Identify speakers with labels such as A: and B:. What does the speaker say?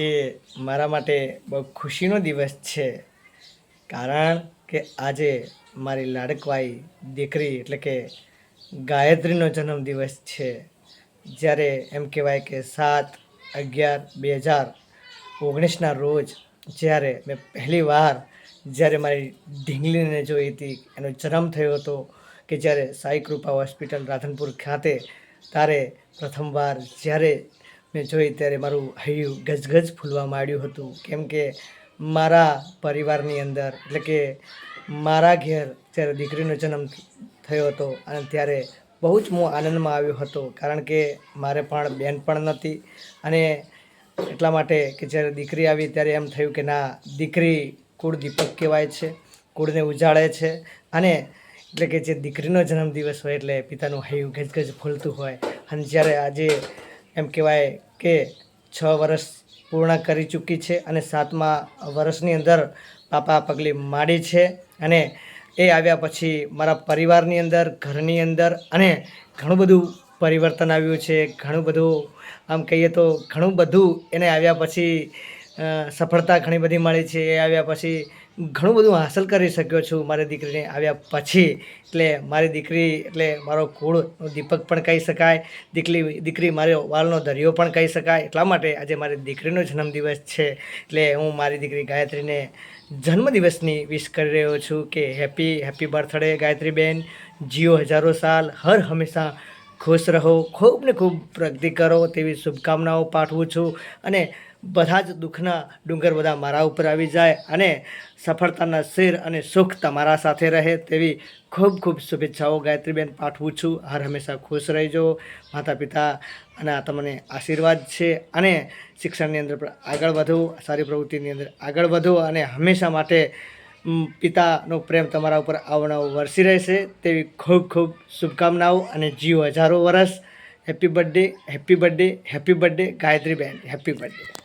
A: એ મારા માટે બહુ ખુશીનો દિવસ છે. કારણ કે આજે મારી લાડકવાઈ દીકરી એટલે કે ગાયત્રીનો જન્મદિવસ છે. જ્યારે એમ કહેવાય કે સાત અગિયાર બે હજાર ઓગણીસના રોજ જ્યારે મેં પહેલી વાર જ્યારે મારી ઢીંગલીને જોઈ હતી, એનો જન્મ થયો હતો કે જ્યારે સાઈ કૃપા હોસ્પિટલ રાધનપુર ખાતે, ત્યારે પ્રથમવાર જ્યારે મેં જોઈ ત્યારે મારું હૈયું ગજગજ ફૂલવા માંડ્યું હતું. કેમ કે મારા પરિવારની અંદર, એટલે કે મારા ઘેર જ્યારે દીકરીનો જન્મ થયો હતો અને ત્યારે બહુ જ હું આનંદમાં આવ્યો હતો. કારણ કે મારે પણ બેન પણ નહોતી અને એટલા માટે કે જ્યારે દીકરી આવી ત્યારે એમ થયું કે ના, દીકરી કુળ દીપક કહેવાય છે, કુળને ઉજાળે છે અને એટલે કે જે દીકરીનો જન્મદિવસ હોય એટલે પિતાનું હૈયું ગજગજ ફૂલતું હોય. અને જ્યારે આજે એમ કહેવાય કે છ વર્ષ પૂર્ણ કરી ચૂકી છે અને સાતમા વર્ષની અંદર પાપા પગલી માંડી છે અને એ આવ્યા પછી મારા પરિવારની અંદર, ઘરની અંદર અને ઘણું બધું પરિવર્તન આવ્યું છે. ઘણું બધું, આમ કહીએ તો ઘણું બધું એને આવ્યા પછી સફળતા ઘણી બધી મળી છે. એ આવ્યા પછી ઘણું બધું હાંસલ કરી શક્યો છું મારી દીકરીને આવ્યા પછી. એટલે મારી દીકરી, એટલે મારો કુળ દીપક પણ કહી શકાય. દીકરી દીકરી મારો વાલનો દરિયો પણ કહી શકાય. એટલા માટે આજે મારી દીકરીનો જન્મદિવસ છે. એટલે હું મારી દીકરી ગાયત્રીને જન્મદિવસની વિશ કરી રહ્યો છું કે હેપી હેપી બર્થડે ગાયત્રીબેન. જીઓ હજારો સાલ. હર હંમેશા ખુશ રહો. ખૂબ ને ખૂબ પ્રગતિ કરો. તેવી શુભકામનાઓ પાઠવું છું. અને બધા જ દુઃખના ડુંગર બધા મારા ઉપર આવી જાય અને સફળતાના શેર અને સુખ તમારા સાથે રહે તેવી ખૂબ ખૂબ શુભેચ્છાઓ ગાયત્રીબેન પાઠવું છું. હર હંમેશા ખુશ રહેજો. માતા આ તમને આશીર્વાદ છે અને શિક્ષણની અંદર આગળ વધો, સારી પ્રવૃત્તિની અંદર આગળ વધો અને હંમેશા માટે પિતાનો પ્રેમ તમારા ઉપર આવનાવો વરસી રહેશે તેવી ખૂબ ખૂબ શુભકામનાઓ અને જીવ હજારો વર્ષ happy birthday happy birthday happy birthday Gayatri ben happy birthday